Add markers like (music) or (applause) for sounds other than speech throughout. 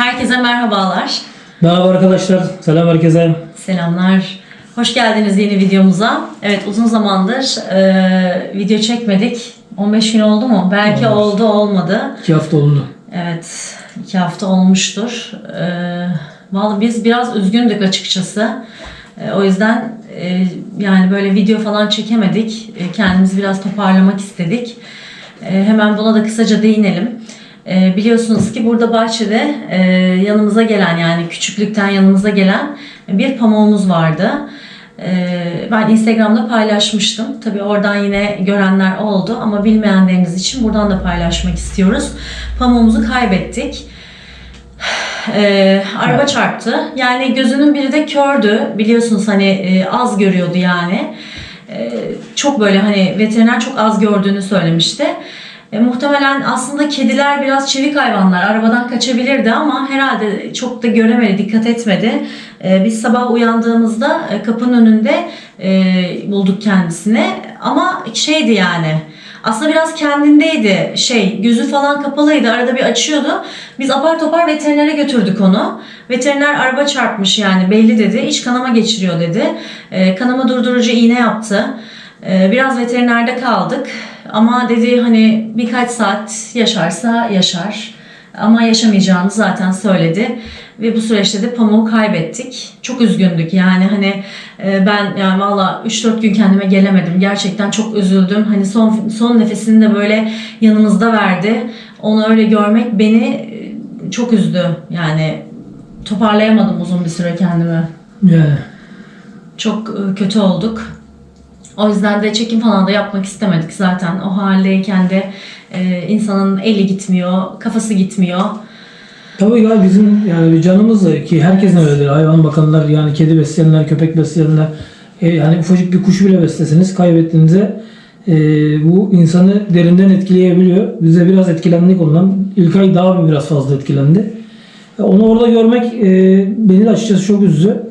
Herkese merhabalar. Merhaba arkadaşlar. Selam herkese. Selamlar. Hoş geldiniz yeni videomuza. Evet uzun zamandır e, video çekmedik. 15 gün oldu mu? Belki Olmaz. oldu olmadı. İki hafta oldu. Evet iki hafta olmuştur. E, vallahi biz biraz üzgündük açıkçası. E, o yüzden e, yani böyle video falan çekemedik. E, kendimizi biraz toparlamak istedik. E, hemen buna da kısaca değinelim. E, biliyorsunuz ki burada bahçede e, yanımıza gelen yani küçüklükten yanımıza gelen bir pamuğumuz vardı. E, ben Instagram'da paylaşmıştım. Tabii oradan yine görenler oldu ama bilmeyenleriniz için buradan da paylaşmak istiyoruz. Pamuğumuzu kaybettik. (sighs) E, araba Evet. çarptı. Yani gözünün biri de kördü. Biliyorsunuz hani e, az görüyordu yani. E, çok böyle hani veteriner çok az gördüğünü söylemişti. E, muhtemelen aslında kediler biraz çevik hayvanlar. Arabadan kaçabilirdi ama herhalde çok da göremedi, dikkat etmedi. E, biz sabah uyandığımızda e, kapının önünde e, bulduk kendisini. Ama şeydi yani. Aslında biraz kendindeydi. Şey, gözü falan kapalıydı. Arada bir açıyordu. Biz apar topar veterinere götürdük onu. Veteriner araba çarpmış yani belli dedi. İç kanama geçiriyor dedi. E, kanama durdurucu iğne yaptı. E, biraz veterinerde kaldık. Ama dedi hani birkaç saat yaşarsa yaşar. Ama yaşamayacağını zaten söyledi. Ve bu süreçte de pamuğu kaybettik. Çok üzgündük yani hani e, ben yani valla 3-4 gün kendime gelemedim. Gerçekten çok üzüldüm. Hani son son nefesini de böyle yanımızda verdi. Onu öyle görmek beni e, çok üzdü. Yani toparlayamadım uzun bir süre kendimi. Yani. Çok e, kötü olduk. O yüzden de çekim falan da yapmak istemedik zaten. O haldeyken de e, insanın eli gitmiyor, kafası gitmiyor. Tabii ya bizim yani canımız da ki herkesin öyledir. Hayvan bakanlar yani kedi besleyenler, köpek besleyenler e, yani ufacık bir kuşu bile besleseniz kaybettiğinizde e, bu insanı derinden etkileyebiliyor. Biz de biraz etkilendik ondan. İlkay daha bir biraz fazla etkilendi. E, Onu orada görmek e, beni de açıkçası çok üzdü.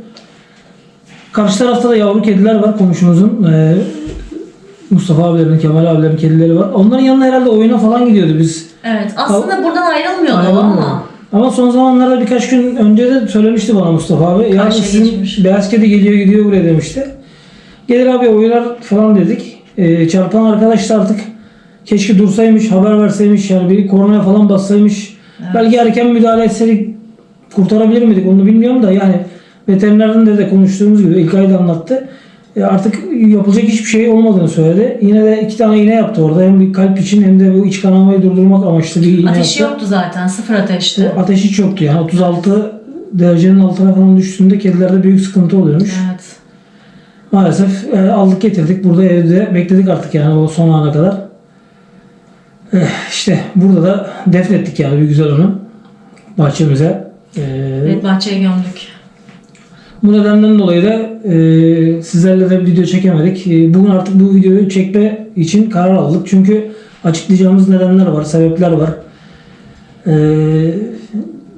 Karşı tarafta da yavru kediler var komşumuzun. E, Mustafa abilerin, Kemal abilerin kedileri var. Onların yanına herhalde oyuna falan gidiyordu biz. Evet, aslında buradan ayrılmıyordu Ayrılmıyor. ama. Ama son zamanlarda birkaç gün önce de söylemişti bana Mustafa abi. Ya Karşıya sizin geçmiş. beyaz kedi geliyor gidiyor buraya demişti. Gelir abi oynar falan dedik. Ee, çarpan arkadaş da artık keşke dursaymış, haber verseymiş yani bir kornaya falan bassaymış. Belki erken müdahale etseydik kurtarabilir miydik onu bilmiyorum da yani veterinerden de, de konuştuğumuz gibi ilk ayda anlattı. E, artık yapılacak hiçbir şey olmadığını söyledi. Yine de iki tane iğne yaptı orada. Hem bir kalp için hem de bu iç kanamayı durdurmak amaçlı bir iğne Ateşi yaptı. yoktu zaten, sıfır ateşti. Ateş hiç yoktu yani 36 derecenin altına falan düştüğünde kedilerde büyük sıkıntı oluyormuş. Evet. Maalesef e, aldık getirdik burada evde bekledik artık yani o son ana kadar. Eh, işte burada da defnettik yani bir güzel onu bahçemize. E, Evet, bahçeye gömdük. Bu nedenden dolayı da e, sizlerle de video çekemedik. E, bugün artık bu videoyu çekme için karar aldık. Çünkü açıklayacağımız nedenler var, sebepler var. E,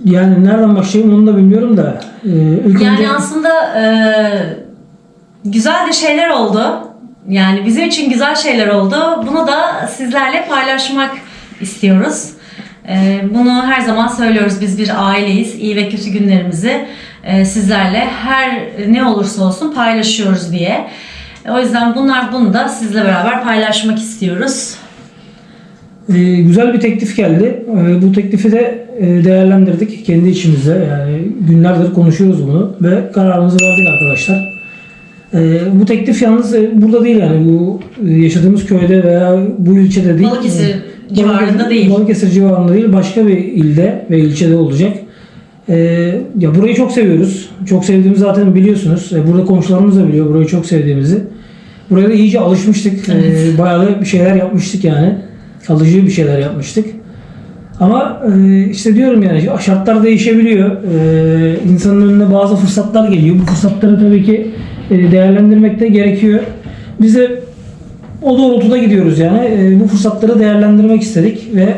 yani nereden başlayayım onu da bilmiyorum da. E, ilk Yani önce- aslında e, güzel de şeyler oldu. Yani bizim için güzel şeyler oldu. Bunu da sizlerle paylaşmak istiyoruz. E, bunu her zaman söylüyoruz. Biz bir aileyiz. İyi ve kötü günlerimizi sizlerle her ne olursa olsun paylaşıyoruz diye. O yüzden bunlar bunu da sizle beraber paylaşmak istiyoruz. Ee, güzel bir teklif geldi. Ee, bu teklifi de e, değerlendirdik kendi içimizde. Yani günlerdir konuşuyoruz bunu ve kararımızı verdik arkadaşlar. Ee, bu teklif yalnız e, burada değil yani bu e, yaşadığımız köyde veya bu ilçede değil. Balıkesir Ee, civarında Balıkesir- değil. Balıkesir civarında değil başka bir ilde ve ilçede olacak. Ee, ya burayı çok seviyoruz. Çok sevdiğimizi zaten biliyorsunuz. Burada komşularımız da biliyor burayı çok sevdiğimizi. Buraya da iyice alışmıştık. Ee, Evet. bayağı da bir şeyler yapmıştık yani. Kalıcı bir şeyler yapmıştık. Ama e, işte diyorum yani şartlar değişebiliyor. E, insanın önüne bazı fırsatlar geliyor. Bu fırsatları tabii ki e, değerlendirmek de gerekiyor. Biz de o doğrultuda gidiyoruz yani. E, bu fırsatları değerlendirmek istedik ve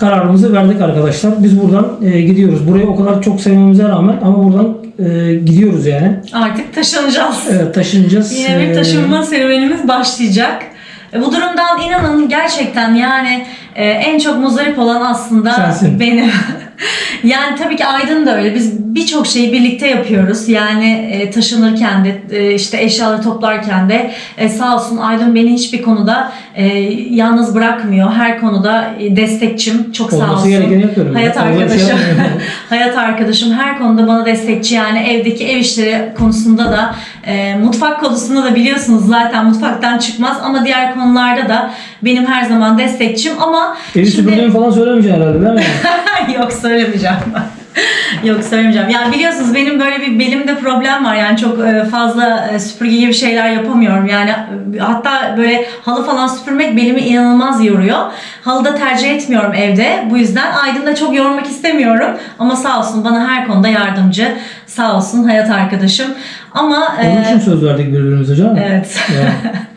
kararımızı verdik arkadaşlar. Biz buradan e, gidiyoruz. Burayı o kadar çok sevmemize rağmen ama buradan e, gidiyoruz yani. Artık taşınacağız. Evet taşınacağız. Yine bir E, taşınma serüvenimiz başlayacak. E, Bu durumdan inanın gerçekten yani e, en çok muzdarip olan aslında Sensin. benim. (laughs) yani tabii ki Aydın da öyle. Biz birçok şeyi birlikte yapıyoruz. Yani e, taşınırken de e, işte eşyaları toplarken de e, sağ olsun Aydın beni hiçbir konuda e, yalnız bırakmıyor. Her konuda e, destekçim. Çok sağ Olması olsun. gerekeni yapıyorum. Hayat arkadaşım. (laughs) Hayat arkadaşım her konuda bana destekçi yani evdeki ev işleri konusunda da e, mutfak konusunda da biliyorsunuz zaten mutfaktan çıkmaz ama diğer konularda da benim her zaman destekçim ama Evi süpürdüğümü falan söylemeyeceksin herhalde değil mi? (laughs) yok söylemeyeceğim (laughs) Yok söylemeyeceğim. Yani biliyorsunuz benim böyle bir belimde problem var. Yani çok e, fazla e, süpürge gibi şeyler yapamıyorum. Yani e, hatta böyle halı falan süpürmek belimi inanılmaz yoruyor. Halı da tercih etmiyorum evde. Bu yüzden Aydın da çok yormak istemiyorum. Ama sağ olsun bana her konuda yardımcı. Sağ olsun hayat arkadaşım. Ama e, Onun için söz verdik birbirimize canım. evet. Yani. (laughs)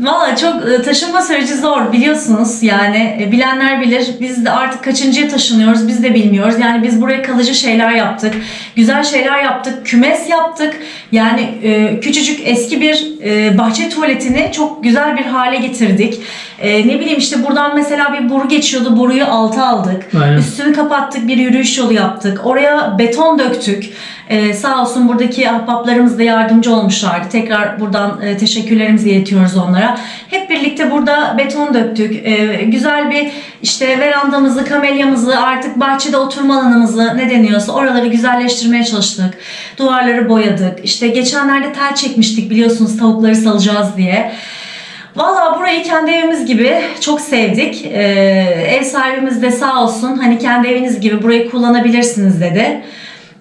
Valla çok e, taşınma süreci zor biliyorsunuz. Yani e, bilenler bilir. Biz de artık kaçıncıya taşınıyoruz biz de bilmiyoruz. Yani biz buraya kalıcı şeyler yaptık. Güzel şeyler yaptık kümes yaptık. Yani e, küçücük eski bir bahçe tuvaletini çok güzel bir hale getirdik E, ne bileyim işte buradan mesela bir boru geçiyordu boruyu alta aldık Aynen. üstünü kapattık bir yürüyüş yolu yaptık oraya beton döktük ee, sağ olsun buradaki ahbaplarımız da yardımcı olmuşlardı. Tekrar buradan e, teşekkürlerimizi iletiyoruz onlara. Hep birlikte burada beton döktük. Ee, güzel bir işte verandamızı, kamelyamızı, artık bahçede oturma alanımızı ne deniyorsa oraları güzelleştirmeye çalıştık. Duvarları boyadık. İşte geçenlerde tel çekmiştik biliyorsunuz tavukları salacağız diye. Valla burayı kendi evimiz gibi çok sevdik. Ee, ev sahibimiz de sağ olsun hani kendi eviniz gibi burayı kullanabilirsiniz dedi.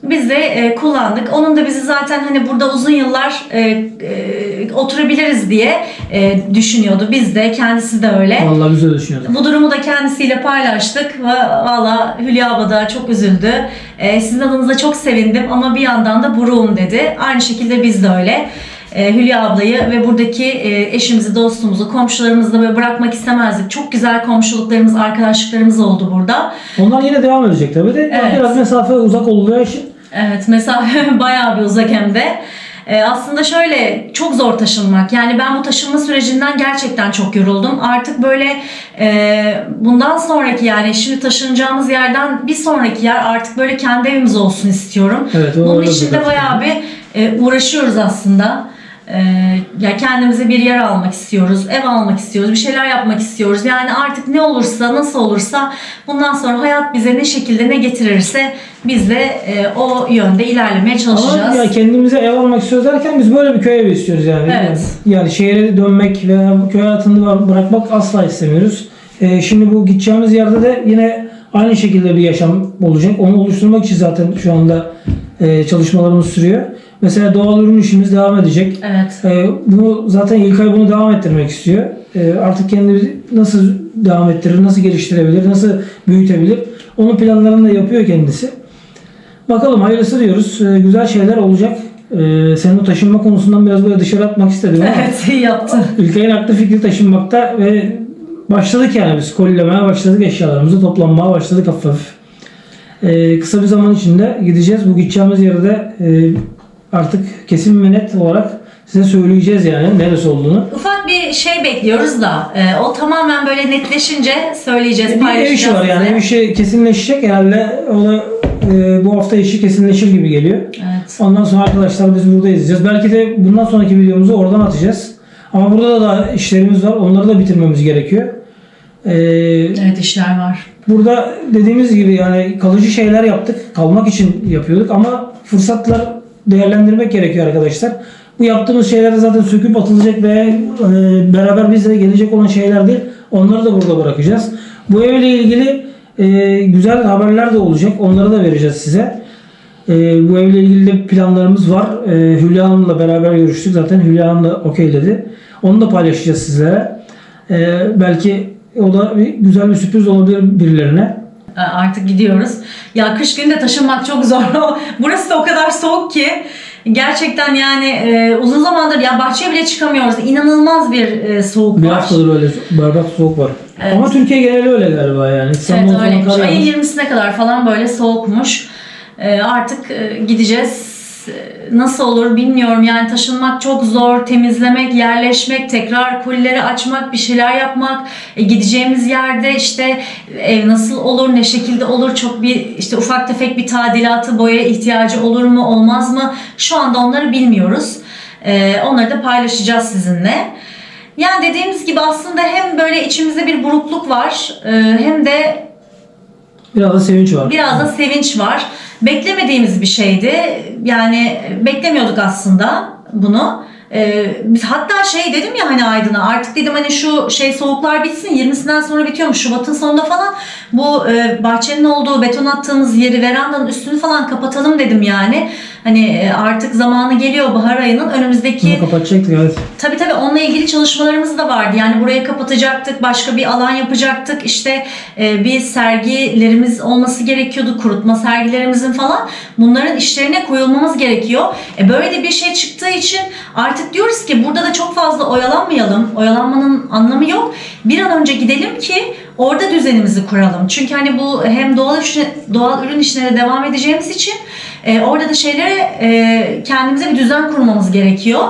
Biz de e, kullandık. Onun da bizi zaten hani burada uzun yıllar e, e, oturabiliriz diye e, düşünüyordu. Biz de kendisi de öyle. Vallahi biz öyle düşünüyorduk. Bu durumu da kendisiyle paylaştık ve valla Hülya abla da çok üzüldü. Ee, sizin adınıza çok sevindim ama bir yandan da buruğum dedi. Aynı şekilde biz de öyle. Ee, Hülya ablayı ve buradaki e, eşimizi, dostumuzu, komşularımızı da böyle bırakmak istemezdik. Çok güzel komşuluklarımız, arkadaşlıklarımız oldu burada. Onlar yine devam edecek tabii de. Evet. Biraz mesafe uzak olduğu için Evet mesafe (laughs) bayağı bir uzak hem de. Ee, aslında şöyle çok zor taşınmak. Yani ben bu taşınma sürecinden gerçekten çok yoruldum. Artık böyle e, bundan sonraki yani şimdi taşınacağımız yerden bir sonraki yer artık böyle kendi evimiz olsun istiyorum. Evet, Bunun için de bayağı bir e, uğraşıyoruz aslında. E, ya kendimize bir yer almak istiyoruz, ev almak istiyoruz, bir şeyler yapmak istiyoruz. Yani artık ne olursa, nasıl olursa bundan sonra hayat bize ne şekilde ne getirirse biz de e, o yönde ilerlemeye çalışacağız. Ama ya kendimize ev almak istiyoruz derken biz böyle bir köy evi istiyoruz yani. Evet. Yani şehre dönmek veya bu köy hayatını bırakmak asla istemiyoruz. Ee, şimdi bu gideceğimiz yerde de yine aynı şekilde bir yaşam olacak. Onu oluşturmak için zaten şu anda e, çalışmalarımız sürüyor. Mesela doğal ürün işimiz devam edecek. Evet. Ee, bunu zaten İlkay bunu devam ettirmek istiyor. Ee, artık kendini nasıl devam ettirir, nasıl geliştirebilir, nasıl büyütebilir onun planlarını da yapıyor kendisi. Bakalım hayırlısı diyoruz. Ee, güzel şeyler olacak. Ee, senin o taşınma konusundan biraz böyle dışarı atmak istedim ama Evet iyi yaptın. ülkenin aklı fikri taşınmakta ve başladık yani biz kolilemeye başladık eşyalarımızı toplanmaya başladık hafif hafif. Ee, kısa bir zaman içinde gideceğiz. Bu gideceğimiz yerde e, artık kesin ve net olarak size söyleyeceğiz yani neresi olduğunu. Ufak bir şey bekliyoruz da e, o tamamen böyle netleşince söyleyeceğiz, Bir ev işi var yani ev işi kesinleşecek herhalde o da e, bu hafta işi kesinleşir gibi geliyor. Evet. Ondan sonra arkadaşlar biz burada izleyeceğiz. Belki de bundan sonraki videomuzu oradan atacağız. Ama burada da işlerimiz var. Onları da bitirmemiz gerekiyor. Ee, Evet işler var. burada dediğimiz gibi yani kalıcı şeyler yaptık. Kalmak için yapıyorduk ama fırsatlar değerlendirmek gerekiyor arkadaşlar. Bu yaptığımız şeyler zaten söküp atılacak ve e, beraber bizlere gelecek olan şeyler değil. Onları da burada bırakacağız. Bu evle ilgili e, güzel haberler de olacak. Onları da vereceğiz size. E, bu evle ilgili de planlarımız var. E, Hülya Hanım'la beraber görüştük. Zaten Hülya Hanım da okeyledi. Onu da paylaşacağız sizlere. E, belki o da bir, güzel bir sürpriz olabilir birilerine. E, Artık gidiyoruz. Ya kış günde taşınmak çok zor. (laughs) Burası da o kadar soğuk ki gerçekten yani e, uzun zamandır ya bahçeye bile çıkamıyoruz. İnanılmaz bir e, soğuk Bir var. haftadır öyle berbat soğuk var. Evet. Ama Türkiye geneli öyle galiba yani. İstanbul Evet falan öyleymiş. kar Ayın yağmış. 20'sine kadar falan böyle soğukmuş. E, artık e, gideceğiz. Nasıl olur bilmiyorum. Yani taşınmak çok zor. Temizlemek, yerleşmek, tekrar kulileri açmak, bir şeyler yapmak. E, gideceğimiz yerde işte ev nasıl olur, ne şekilde olur? Çok bir işte ufak tefek bir tadilatı, boya ihtiyacı olur mu, olmaz mı? Şu anda onları bilmiyoruz. E, onları da paylaşacağız sizinle. Yani dediğimiz gibi aslında hem böyle içimizde bir burukluk var, e, hem de Biraz da sevinç var. Biraz da sevinç var. Beklemediğimiz bir şeydi. Yani beklemiyorduk aslında bunu. Ee, biz hatta şey dedim ya hani Aydın'a artık dedim hani şu şey soğuklar bitsin 20'sinden sonra bitiyormuş Şubat'ın sonunda falan bu e, bahçenin olduğu beton attığımız yeri verandanın üstünü falan kapatalım dedim yani. Hani e, artık zamanı geliyor bahar ayının önümüzdeki Bunu kapatacaktık evet. Tabii tabii onunla ilgili çalışmalarımız da vardı. Yani burayı kapatacaktık, başka bir alan yapacaktık. İşte e, bir sergilerimiz olması gerekiyordu, kurutma sergilerimizin falan. Bunların işlerine koyulmamız gerekiyor. E, böyle de bir şey çıktığı için artık diyoruz ki burada da çok fazla oyalanmayalım. Oyalanmanın anlamı yok. Bir an önce gidelim ki orada düzenimizi kuralım. Çünkü hani bu hem doğal işine, doğal ürün işine de devam edeceğimiz için e, orada da şeylere e, kendimize bir düzen kurmamız gerekiyor.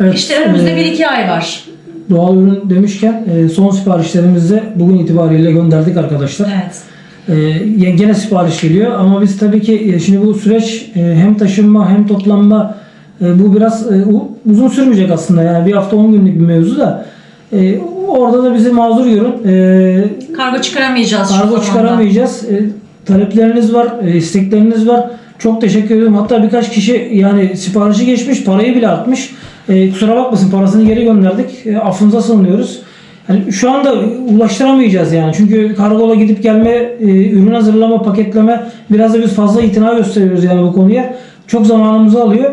evet İşte önümüzde e, bir iki ay var. Doğal ürün demişken e, son siparişlerimizi de bugün itibariyle gönderdik arkadaşlar. Evet. E, gene sipariş geliyor ama biz tabii ki e, şimdi bu süreç e, hem taşınma hem toplanma e, bu biraz e, uzun sürmeyecek aslında yani bir hafta 10 günlük bir mevzu da e, orada da bizi mazur görün. E, Kargo çıkaramayacağız Kargo çıkaramayacağız. E, talepleriniz var, e, istekleriniz var. Çok teşekkür ediyorum. Hatta birkaç kişi yani siparişi geçmiş, parayı bile atmış. E, kusura bakmasın parasını geri gönderdik. E, affınıza sığınıyoruz. Yani şu anda ulaştıramayacağız yani. Çünkü kargola gidip gelme, e, ürün hazırlama, paketleme biraz da biz fazla itina gösteriyoruz yani bu konuya. Çok zamanımızı alıyor.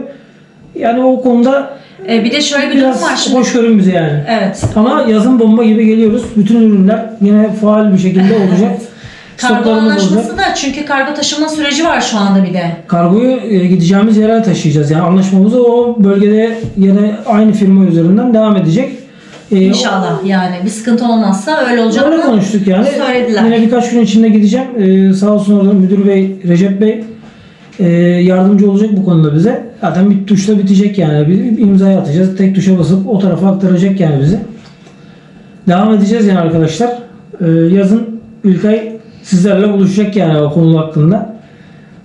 Yani o konuda E, bir de şöyle bir durum var biraz şimdi. hoş görün bize yani. Evet. Ama yazın bomba gibi geliyoruz. Bütün ürünler yine faal bir şekilde olacak. (laughs) Kargo Stoklarımız olacak. anlaşması da çünkü kargo taşıma süreci var şu anda bir de. Kargoyu e, gideceğimiz yere taşıyacağız. Yani anlaşmamızı o bölgede yine aynı firma üzerinden devam edecek. E, İnşallah yani bir sıkıntı olmazsa öyle olacak. Öyle konuştuk yani. Söylediler. Yine birkaç gün içinde gideceğim. E, sağ olsun orada müdür bey, Recep bey e, yardımcı olacak bu konuda bize. Zaten bir tuşla bitecek yani. Bir, imzayı atacağız. Tek tuşa basıp o tarafa aktaracak yani bizi. Devam edeceğiz yani arkadaşlar. E, yazın Ülkay sizlerle buluşacak yani o konu hakkında.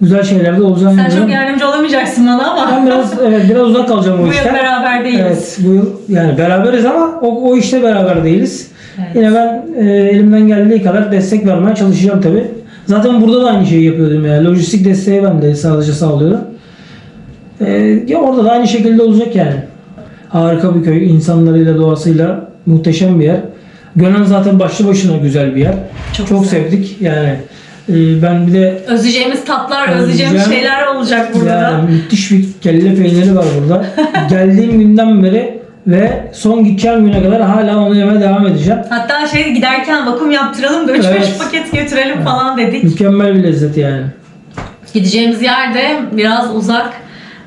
Güzel şeyler de olacağını Sen çok yardımcı olamayacaksın bana ama Ben biraz evet biraz uzak kalacağım o bu yıl işten. beraber değiliz. Evet bu yıl yani beraberiz ama o, o işte beraber değiliz. Evet. Yine ben e, elimden geldiği kadar destek vermeye çalışacağım tabi. Zaten burada da aynı şeyi yapıyordum yani. Lojistik desteği ben de sadece sağlıyorum. E, ya orada da aynı şekilde olacak yani. Harika bir köy. insanlarıyla doğasıyla muhteşem bir yer. Gönen zaten başlı başına güzel bir yer. Çok Çok, güzel. sevdik yani. e, ben bir de Özleyeceğimiz tatlar, özleyeceğimiz Özleyeceğim. şeyler olacak burada da. yani müthiş bir kelle peyniri var burada. (laughs) Geldiğim günden beri ve son gideceğim güne kadar hala onu yemeye devam edeceğim. Hatta şey giderken vakum yaptıralım da 3-5 Evet. paket götürelim falan dedik. Mükemmel bir lezzet yani. Gideceğimiz yer de biraz uzak.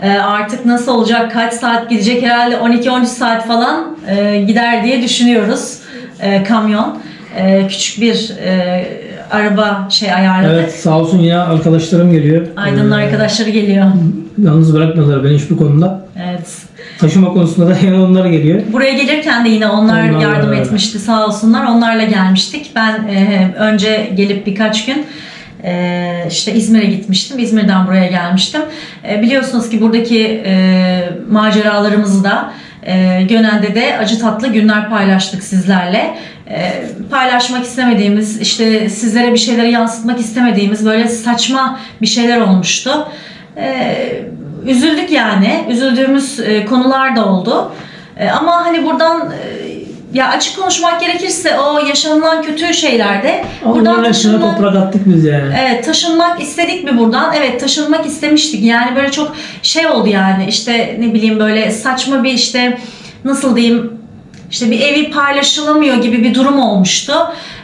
Ee, artık nasıl olacak, kaç saat gidecek herhalde 12-13 saat falan e, gider diye düşünüyoruz. E, kamyon. E, küçük bir e, araba şey ayarladık. Evet sağ olsun yine arkadaşlarım geliyor. Aydın'ın Ee, arkadaşları geliyor. Yalnız bırakmıyorlar beni hiçbir konuda. Evet. Taşıma konusunda da (laughs) yine onlar geliyor. Buraya gelirken de yine onlar Onlarla yardım beraber. etmişti sağ olsunlar. Onlarla gelmiştik. Ben e, önce gelip birkaç gün e, işte İzmir'e gitmiştim. İzmir'den buraya gelmiştim. E, biliyorsunuz ki buradaki e, maceralarımızı da e, Gönen'de de acı tatlı günler paylaştık sizlerle. E, paylaşmak istemediğimiz, işte sizlere bir şeyleri yansıtmak istemediğimiz böyle saçma bir şeyler olmuştu. E, üzüldük yani. Üzüldüğümüz e, konular da oldu. Ama hani buradan e, ya açık konuşmak gerekirse o yaşanılan kötü şeylerde buradan Onların taşınmak, toprak attık biz yani. evet, taşınmak istedik mi buradan? Evet taşınmak istemiştik. Yani böyle çok şey oldu yani işte ne bileyim böyle saçma bir işte nasıl diyeyim işte bir evi paylaşılamıyor gibi bir durum olmuştu.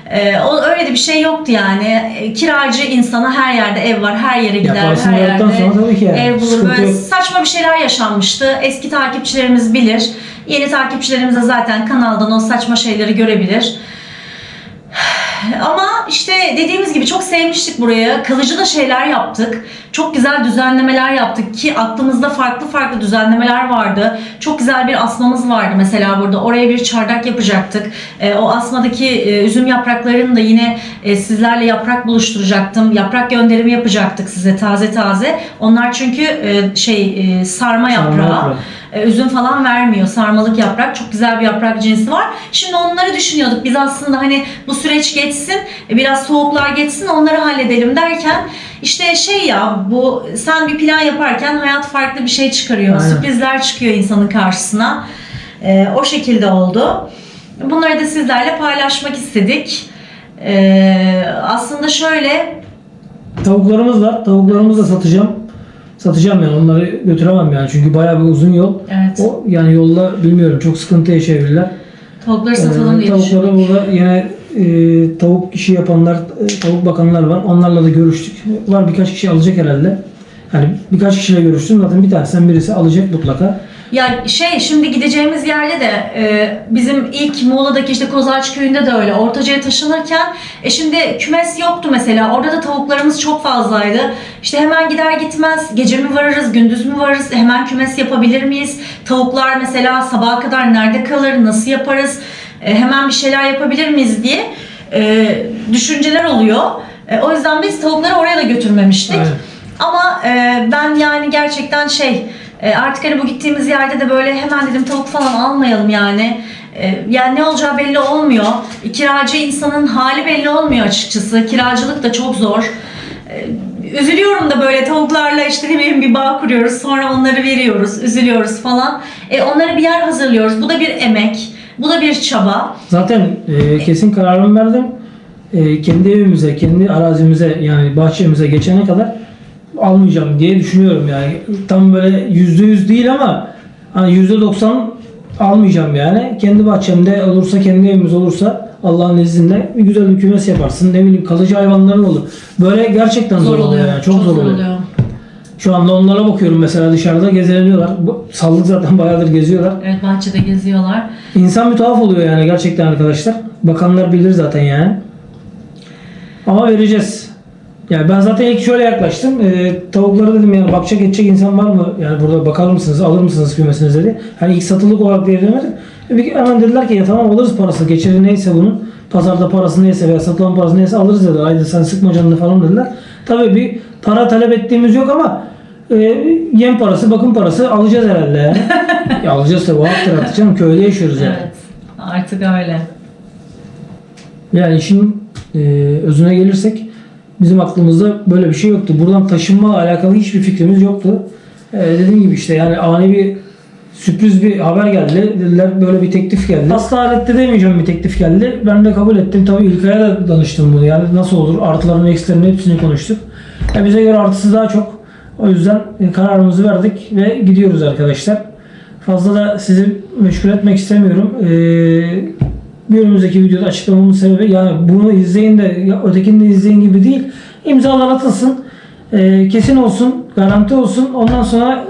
Ee, o öyle de bir şey yoktu yani. E, Kiracı insana her yerde ev var, her yere gider, parasını her yerde sonra tabii ki yani. ev bulur. Sıkıntı Böyle yok. saçma bir şeyler yaşanmıştı. Eski takipçilerimiz bilir. Yeni takipçilerimiz de zaten kanaldan o saçma şeyleri görebilir. Ama işte dediğimiz gibi çok sevmiştik burayı. Kalıcı da şeyler yaptık. Çok güzel düzenlemeler yaptık ki aklımızda farklı farklı düzenlemeler vardı. Çok güzel bir asmamız vardı mesela burada. Oraya bir çardak yapacaktık. E, o asmadaki e, üzüm yapraklarını da yine e, sizlerle yaprak buluşturacaktım. Yaprak gönderimi yapacaktık size taze taze. Onlar çünkü e, şey e, sarma yaprağı. yaprağı. E, üzüm falan vermiyor. Sarmalık yaprak. Çok güzel bir yaprak cinsi var. Şimdi onları düşünüyorduk. Biz aslında hani bu süreç geçsin, e, biraz soğuklar geçsin onları halledelim derken işte şey ya bu sen bir plan yaparken hayat farklı bir şey çıkarıyor. Aynen. Sürprizler çıkıyor insanın karşısına. E, o şekilde oldu. Bunları da sizlerle paylaşmak istedik. E, aslında şöyle Tavuklarımız var. Tavuklarımızı da satacağım. Satacağım yani onları götüremem yani çünkü bayağı bir uzun yol. evet O yani yolda bilmiyorum çok sıkıntı yaşayabilirler. tavukları satalım Ee, diye Tavukları düşündük. burada yine e, tavuk işi yapanlar, e, tavuk bakanlar var. Onlarla da görüştük. Var birkaç kişi alacak herhalde. Yani birkaç kişiyle görüştüm. Zaten bir tanesinden birisi alacak mutlaka. Ya şey şimdi gideceğimiz yerde de e, bizim ilk Muğla'daki işte Kozağaç köyünde de öyle Ortaca'ya taşınırken e şimdi kümes yoktu mesela orada da tavuklarımız çok fazlaydı. İşte hemen gider gitmez gece mi varırız gündüz mü varırız hemen kümes yapabilir miyiz? Tavuklar mesela sabaha kadar nerede kalır nasıl yaparız? E, hemen bir şeyler yapabilir miyiz diye e, düşünceler oluyor. E, o yüzden biz tavukları oraya da götürmemiştik. Aynen. Ama e, ben yani gerçekten şey e, artık hani bu gittiğimiz yerde de böyle hemen dedim tavuk falan almayalım yani. E, yani ne olacağı belli olmuyor. E, Kiracı insanın hali belli olmuyor açıkçası. Kiracılık da çok zor. E, Üzülüyorum da böyle tavuklarla işte ne bileyim bir bağ kuruyoruz. Sonra onları veriyoruz, üzülüyoruz falan. E, onlara bir yer hazırlıyoruz. Bu da bir emek. Bu da bir çaba. Zaten e, kesin kararımı verdim. E, kendi evimize, kendi arazimize yani bahçemize geçene kadar almayacağım diye düşünüyorum yani. Tam böyle yüzde yüz değil ama hani yüzde doksan almayacağım yani. Kendi bahçemde olursa, kendi evimiz olursa Allah'ın izniyle bir güzel bir kümes yaparsın. Ne bileyim kalıcı hayvanların olur. Böyle gerçekten zor, oluyor. Yani. Çok, zor oluyor. Şu anda onlara bakıyorum mesela dışarıda gezeleniyorlar. Bu, sallık zaten bayağıdır geziyorlar. Evet bahçede geziyorlar. İnsan bir tuhaf oluyor yani gerçekten arkadaşlar. Bakanlar bilir zaten yani. Ama vereceğiz. Yani ben zaten ilk şöyle yaklaştım. Ee, tavuklara dedim yani bakacak edecek insan var mı? Yani burada bakar mısınız, alır mısınız kümesiniz dedi. Hani ilk satılık olarak diye demedim. E, hemen dediler ki ya tamam alırız parası. Geçeri neyse bunun. Pazarda parası neyse veya satılan parası neyse alırız dediler. Haydi sen sıkma canını falan dediler. Tabii bir para talep ettiğimiz yok ama e, yem parası, bakım parası alacağız herhalde yani. (laughs) ya alacağız tabii. Haktır artık canım. Köyde yaşıyoruz yani. Evet. Artık öyle. Yani işin e, özüne gelirsek bizim aklımızda böyle bir şey yoktu. Buradan taşınma alakalı hiçbir fikrimiz yoktu. E, dediğim gibi işte yani ani bir sürpriz bir haber geldi. Dediler böyle bir teklif geldi. Asla reddedemeyeceğim bir teklif geldi. Ben de kabul ettim. Tabii İlkay'a da danıştım bunu. Yani nasıl olur? Artılarını, eksilerini hepsini konuştuk. E, bize göre artısı daha çok. O yüzden e, kararımızı verdik ve gidiyoruz arkadaşlar. Fazla da sizi meşgul etmek istemiyorum. E, bir önümüzdeki videoda açıklamamın sebebi yani bunu izleyin de ya ötekini de izleyin gibi değil. İmzalar atılsın. e, kesin olsun. Garanti olsun. Ondan sonra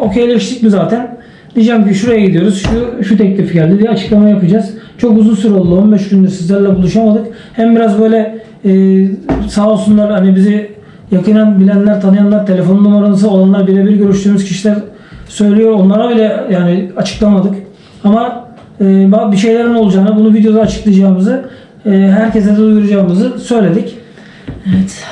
okeyleştik mi zaten? Diyeceğim ki şuraya gidiyoruz. Şu, şu teklif geldi diye açıklama yapacağız. Çok uzun süre oldu. 15 gündür sizlerle buluşamadık. Hem biraz böyle e, sağ olsunlar hani bizi yakinen bilenler, tanıyanlar, telefon numarası olanlar, birebir görüştüğümüz kişiler söylüyor. Onlara bile yani açıklamadık. Ama e, bir şeylerin olacağını, bunu videoda açıklayacağımızı, e, herkese de duyuracağımızı söyledik. Evet.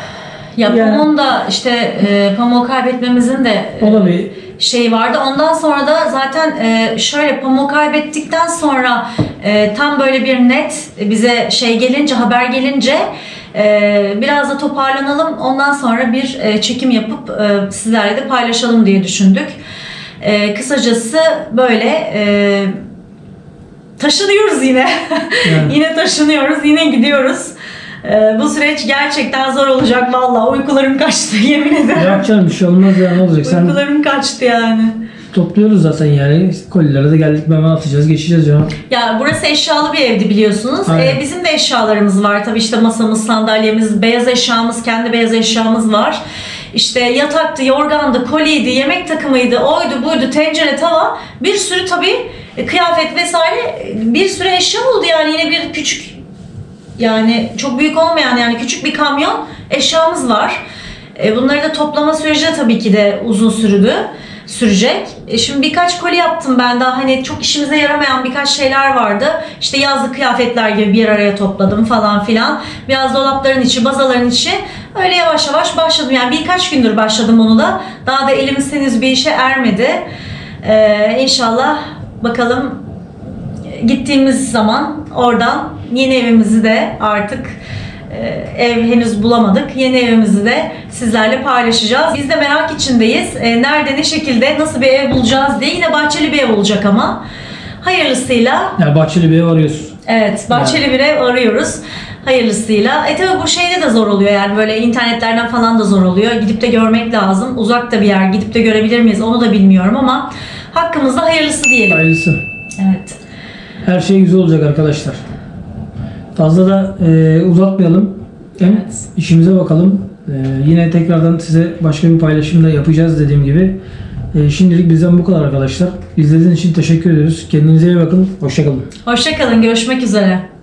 Ya Yani- Pamuk'un da işte e, pamuğu kaybetmemizin de O da bir şey vardı. Ondan sonra da zaten e, şöyle pamuğu kaybettikten sonra e, tam böyle bir net bize şey gelince haber gelince e, biraz da toparlanalım. Ondan sonra bir e, çekim yapıp e, sizlerle de paylaşalım diye düşündük. E, kısacası böyle e, taşınıyoruz yine. Yani. (laughs) yine taşınıyoruz, yine gidiyoruz. E, bu süreç gerçekten zor olacak vallahi. Uykularım kaçtı (laughs) yemin ederim. yapacağın bir şey olmaz ya ne olacak? Sen Uykularım kaçtı yani. Topluyoruz zaten yani. Kolilere de geldik hemen atacağız, geçeceğiz canım. Ya burası eşyalı bir evdi biliyorsunuz. Aynen. Ee, bizim de eşyalarımız var. Tabii işte masamız, sandalyemiz, beyaz eşyamız, kendi beyaz eşyamız var. İşte yataktı, yorgandı, koliydi, yemek takımıydı, oydu, buydu, tencere, tava. Bir sürü tabii e, kıyafet vesaire e, bir sürü eşya oldu yani yine bir küçük yani çok büyük olmayan yani küçük bir kamyon eşyamız var. E, bunları da toplama süreci de tabii ki de uzun sürdü sürecek. E, şimdi birkaç koli yaptım ben daha hani çok işimize yaramayan birkaç şeyler vardı. İşte yazlık kıyafetler gibi bir araya topladım falan filan. Biraz dolapların içi, bazaların içi. Öyle yavaş yavaş başladım. Yani birkaç gündür başladım onu da. Daha da elimiz henüz bir işe ermedi. E, inşallah bakalım gittiğimiz zaman oradan yeni evimizi de artık e, ev henüz bulamadık. Yeni evimizi de sizlerle paylaşacağız. Biz de merak içindeyiz. E, Nerede, ne şekilde, nasıl bir ev bulacağız diye. Yine bahçeli bir ev olacak ama. Hayırlısıyla Yani bahçeli bir ev arıyorsun. Evet, bahçeli bir ev arıyoruz. Hayırlısıyla. E tabi bu şeyde de zor oluyor yani böyle internetlerden falan da zor oluyor. Gidip de görmek lazım. Uzakta bir yer gidip de görebilir miyiz onu da bilmiyorum ama hakkımızda hayırlısı diyelim. Hayırlısı. Evet. Her şey güzel olacak arkadaşlar. Fazla da e, uzatmayalım. Hem Evet. işimize bakalım. E, yine tekrardan size başka bir paylaşım da yapacağız dediğim gibi. E, şimdilik bizden bu kadar arkadaşlar. İzlediğiniz için teşekkür ediyoruz. Kendinize iyi bakın. Hoşçakalın. Hoşçakalın, görüşmek üzere.